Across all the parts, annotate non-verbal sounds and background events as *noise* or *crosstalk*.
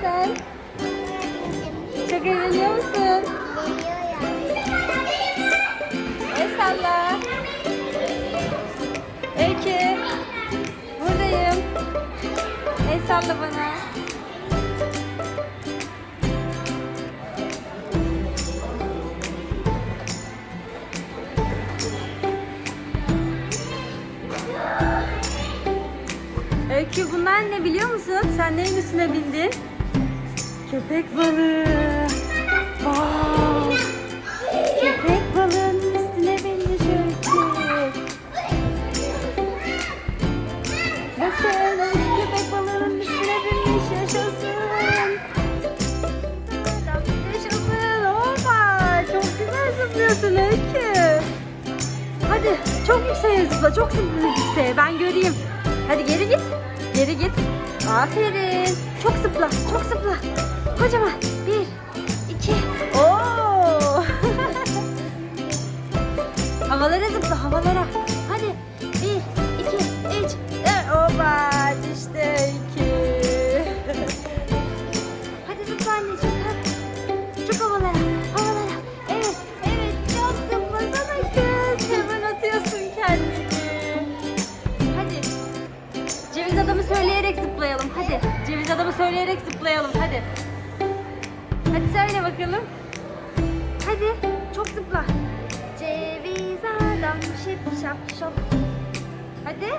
sen? Çok eğleniyor musun? El salla. Öykü. Buradayım. El salla bana. Öykü bunlar ne biliyor musun? Sen neyin üstüne bindin? Köpek balığı. Wow. Köpek balığının üstüne binmiş Öykü. Bakın köpek balığının üstüne binmiş. Yaşasın. Yaşasın. Hoppa. Çok güzel zıplıyorsun Öykü. Hadi çok yükseğe zıpla. Çok yükseğe. Ben göreyim. Hadi geri git. Geri git. Aferin. Çok zıpla. Çok zıpla. Kocaman. Bir, iki. Hadi. Çok zıpla. Ceviz adam şıp şap şop. Hadi.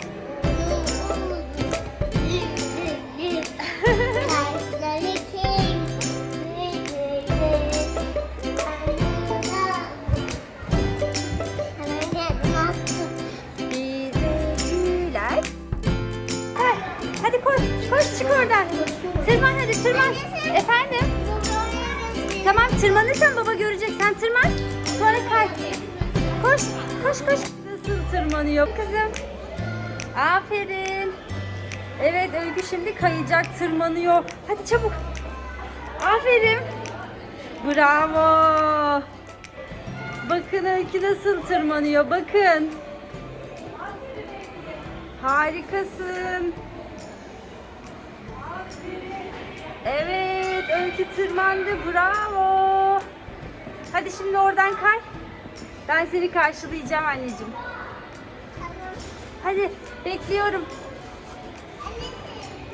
Hadi koş. Koş çık oradan. Tırman hadi tırman. Efendim? Tamam tırmanırsan baba Koş. Nasıl tırmanıyor kızım? Aferin. Evet Öykü şimdi kayacak tırmanıyor. Hadi çabuk. Aferin. Bravo. Bakın Öykü nasıl tırmanıyor. Bakın. Harikasın. Evet, Öykü tırmandı. Bravo. Hadi şimdi oradan kay. Ben seni karşılayacağım anneciğim. Hadi, bekliyorum.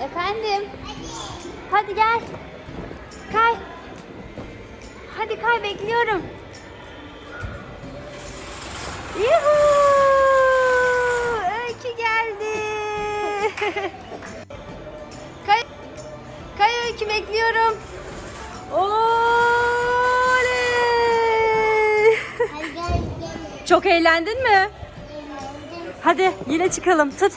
Efendim? Hadi gel. Kay. Hadi kay, bekliyorum. Yuhuu! Öykü geldi. *laughs* kay. Kay Öykü bekliyorum. Çok eğlendin mi? Hadi yine çıkalım. Tut.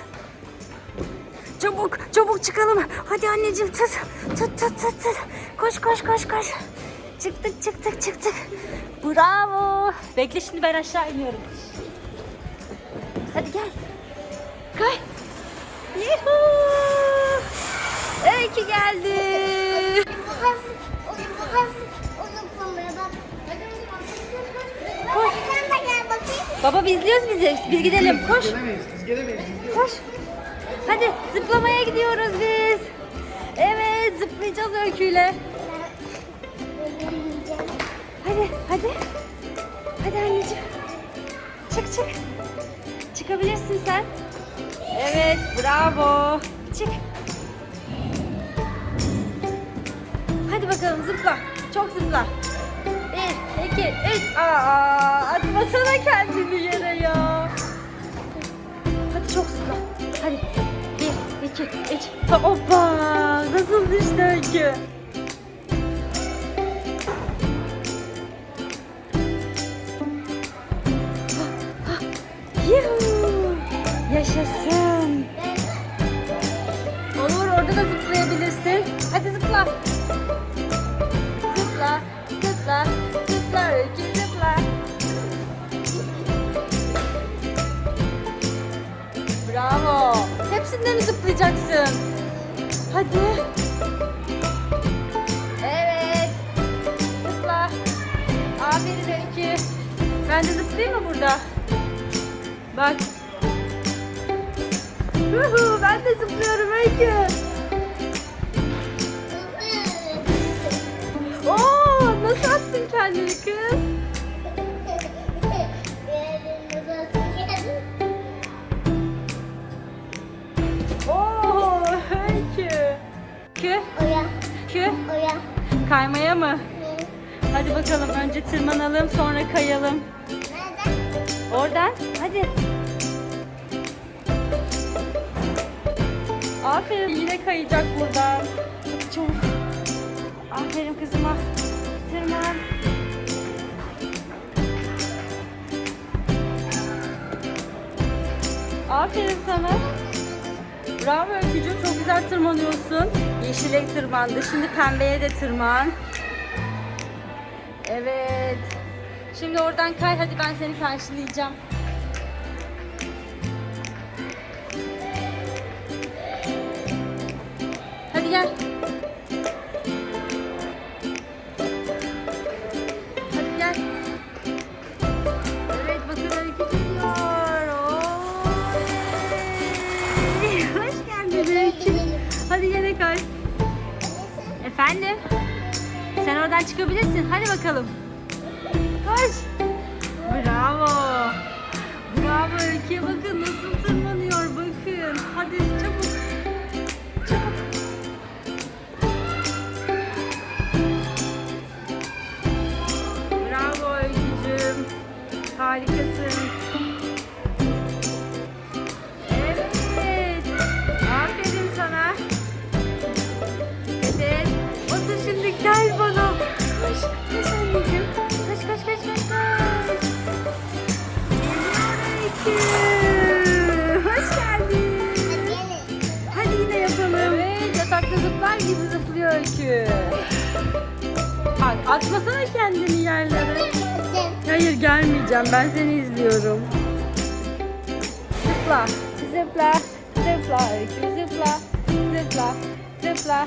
Çabuk, çabuk çıkalım. Hadi anneciğim tut. Tut, tut, tut, tut. Koş, koş, koş, koş. Çıktık, çıktık, çıktık. Bravo. Bekle şimdi ben aşağı iniyorum. Hadi gel. Kay. Yuhuu. Öykü geldi. Baba biz izliyoruz bizi. Biz gidelim. Koş. Gelemeyiz, biz gelemeyiz. Koş. Hadi zıplamaya gidiyoruz biz. Evet zıplayacağız öyküyle. Hadi hadi. Hadi anneciğim. Çık çık. Çıkabilirsin sen. Evet bravo. Çık. Hadi bakalım zıpla. Çok zıpla. İki, üç. Aa, atmasana kendini yere ya. Hadi çok zıpla. Hadi. Bir, iki, üç. Hoppa. Nasıl düştü öykü? Yaşasın. Olur orada da zıplayabilirsin. Hadi. Zıpla, Hepsinden mi zıplayacaksın? Hadi. Evet. Zıpla. Aferin öykü. Ben de zıplayayım mı burada? Bak. Huhu, ben de zıplıyorum Öykü. Hadi bakalım önce tırmanalım sonra kayalım. Nereden? Oradan hadi. Aferin yine kayacak buradan. Çok. Aferin kızıma. Tırman. Aferin sana. Bravo Öykücüğüm çok güzel tırmanıyorsun. Yeşile tırmandı. Şimdi pembeye de tırman. Evet. Şimdi oradan kay hadi ben seni karşılayacağım. Hadi gel. Hadi gel. Evet bakın gidiyor. Oley! *laughs* Hoş geldin. Hadi yine kay. Efendim? Sen oradan çıkabilirsin. Hadi bakalım. Atmasana kendini yerlere. Hayır gelmeyeceğim ben seni izliyorum. Zıpla, zıpla, zıpla Öykü, zıpla, zıpla, zıpla.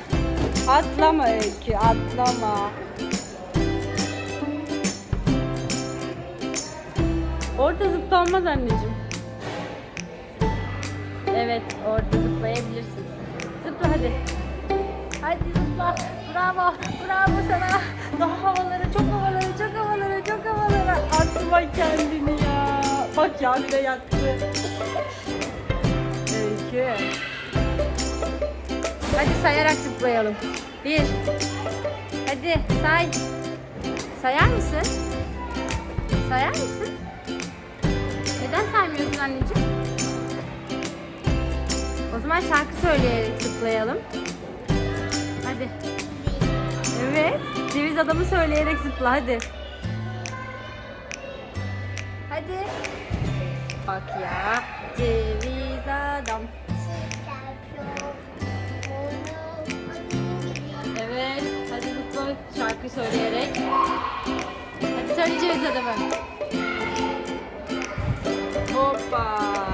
Atlama Öykü, atlama. Orada zıplanmaz anneciğim. Evet, orada zıplayabilirsin. Zıpla hadi. Hadi zıpla. Bravo. Bravo sana. Daha havalara, çok havalara, çok havalara, çok havalara. Atma kendini ya. Bak ya bir de yattı. Öykü. Hadi sayarak zıplayalım. Bir. Hadi say. Sayar mısın? Sayar mısın? Neden saymıyorsun anneciğim? O zaman şarkı söyleyerek zıplayalım hadi. Evet. Ceviz adamı söyleyerek zıpla hadi. Hadi. Bak ya. Ceviz adam. Evet. Hadi zıpla şarkı söyleyerek. Hadi söyle ceviz adamı. Hoppa.